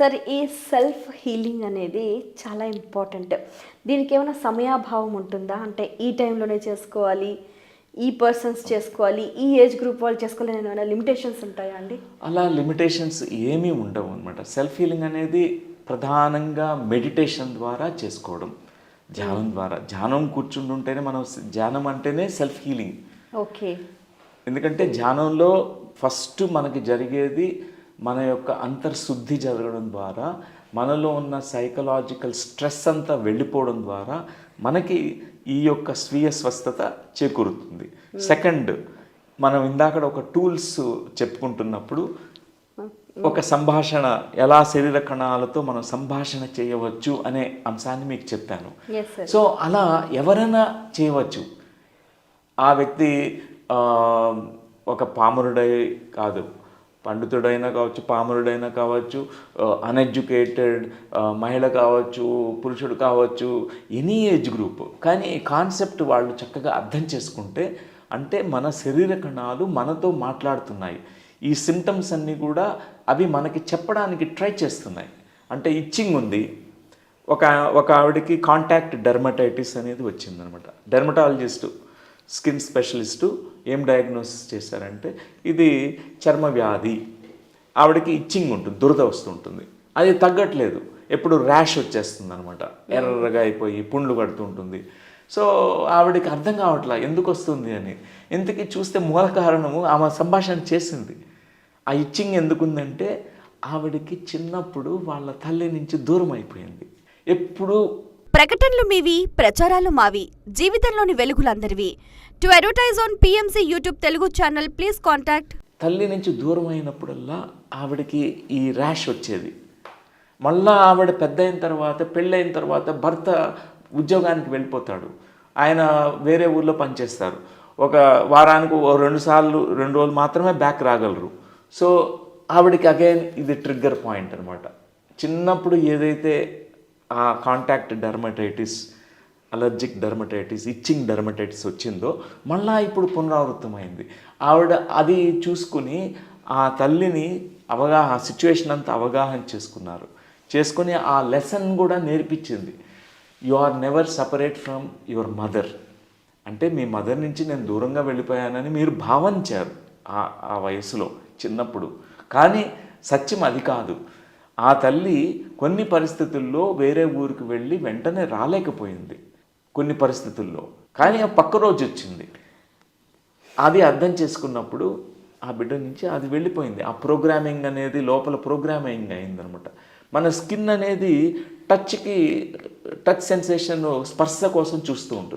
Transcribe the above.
Sir ఈ self healing అనేది చాలా ఇంపార్టెంట్. దీనికి ఏమైనా సమయాభావం ఉంటుందా? అంటే ఈ టైంలోనే చేసుకోవాలి ఈ పర్సన్స్ చేసుకోవాలి ఈ ఏజ్ గ్రూప్ వాళ్ళు చేసుకోవాలి అని ఏమైనా లిమిటేషన్స్ ఉంటాయా అండి? అలా లిమిటేషన్స్ ఏమీ ఉండవు అనమాట సెల్ఫ్ హీలింగ్ అనేది ప్రధానంగా మెడిటేషన్ ద్వారా చేసుకోవడం ధ్యానం ద్వారా. ధ్యానం కూర్చుంటుంటేనే మనం ధ్యానం అంటేనే సెల్ఫ్ హీలింగ్. ఓకే. ఎందుకంటే ధ్యానంలో ఫస్ట్ మనకి జరిగేది మన యొక్క అంతర్శుద్ధి జరగడం ద్వారా మనలో ఉన్న సైకలాజికల్ స్ట్రెస్ అంతా వెళ్ళిపోవడం ద్వారా మనకి ఈ యొక్క స్వీయ స్వస్థత చేకూరుతుంది. సెకండ్ మనం ఇందాక ఒక టూల్స్ చెప్పుకుంటున్నప్పుడు ఒక సంభాషణ ఎలా శరీర కణాలతో మనం సంభాషణ చేయవచ్చు అనే అంశాన్ని మీకు చెప్పాను. సో అలా ఎవరైనా చేయవచ్చు. ఆ వ్యక్తి ఒక పామరుడై కాదు పండితుడైనా కావచ్చు పామరుడైనా కావచ్చు అన్ఎడ్యుకేటెడ్ మహిళ కావచ్చు పురుషుడు కావచ్చు ఎనీ ఏజ్ గ్రూప్ కానీ ఈ కాన్సెప్ట్ వాళ్ళు చక్కగా అర్థం చేసుకుంటే అంటే మన శరీర కణాలు మనతో మాట్లాడుతున్నాయి. ఈ సిమ్టమ్స్ అన్నీ కూడా అవి మనకి చెప్పడానికి ట్రై చేస్తున్నాయి. అంటే ఇచ్చింగ్ ఉంది. ఒక ఒక ఆవిడకి కాంటాక్ట్ డెర్మటైటిస్ అనేది వచ్చిందనమాట. డెర్మటాలజిస్టు స్కిన్ స్పెషలిస్టు ఏం డయాగ్నోసిస్ చేశారంటే ఇది చర్మ వ్యాధి. ఆవిడకి ఇచ్చింగ్ ఉంటుంది దురద వస్తుంటుంది. అది తగ్గట్లేదు. ఎప్పుడు ర్యాష్ వచ్చేస్తుంది అనమాట ఎర్రగా అయిపోయి పుండ్లు పడుతుంటుంది సో ఆవిడకి అర్థం కావట్లా ఎందుకు వస్తుంది అని. ఇంతకీ చూస్తే మూల కారణము ఆమె సంభాషణ చేసింది. ఆ ఇచ్చింగ్ ఎందుకుందంటే ఆవిడకి చిన్నప్పుడు వాళ్ళ తల్లి నుంచి దూరం అయిపోయింది ఎప్పుడూ ప్రకటనలు మీవి ప్రచారాలు మావి జీవితంలోని వెలుగులందరివి. To advertise on PMC YouTube Telugu channel please contact తల్లి నుంచి దూరం అయినప్పుడల్లా ఆవిడకి ఈ ర్యాష్ వచ్చేది. మళ్ళా ఆవిడ పెద్ద అయిన తర్వాత పెళ్ళైన తర్వాత భర్త ఉద్యోగానికి వెళ్ళిపోతాడు. ఆయన వేరే ఊర్లో పనిచేస్తారు. ఒక వారానికి రెండు సార్లు రెండు రోజులు మాత్రమే బ్యాక్ రాగలరు. సో ఆవిడకి అగైన్ ఇది ట్రిగ్గర్ పాయింట్ అనమాట చిన్నప్పుడు ఏదైతే ఆ contact dermatitis allergic dermatitis itching dermatitis వచ్చిందో మళ్ళా ఇప్పుడు పునరావృతమైంది. ఆవిడ అది చూసుకుని ఆ తల్లిని అవగాహన సిచ్యువేషన్ అంతా అవగాహన చేసుకున్నారు. చేసుకుని ఆ లెసన్ కూడా నేర్పించింది. You are never separate from your mother అంటే మీ మదర్ నుంచి నేను దూరంగా వెళ్ళిపోయానని మీరు భావించారు ఆ ఆ వయసులో చిన్నప్పుడు. కానీ సత్యం అది కాదు. ఆ తల్లి కొన్ని పరిస్థితుల్లో వేరే ఊరికి వెళ్ళి వెంటనే రాలేకపోయింది. కొన్ని పరిస్థితుల్లో. కానీ ఆ పక్క రోజు వచ్చింది. అది అర్థం చేసుకున్నప్పుడు ఆ బిడ్డ నుంచి అది వెళ్ళిపోయింది. ఆ ప్రోగ్రామింగ్ అనేది లోపల ప్రోగ్రామింగ్ అయిందనమాట. మన స్కిన్ అనేది టచ్కి టచ్ సెన్సేషన్ స్పర్శ కోసం చూస్తూ ఉంటుంది.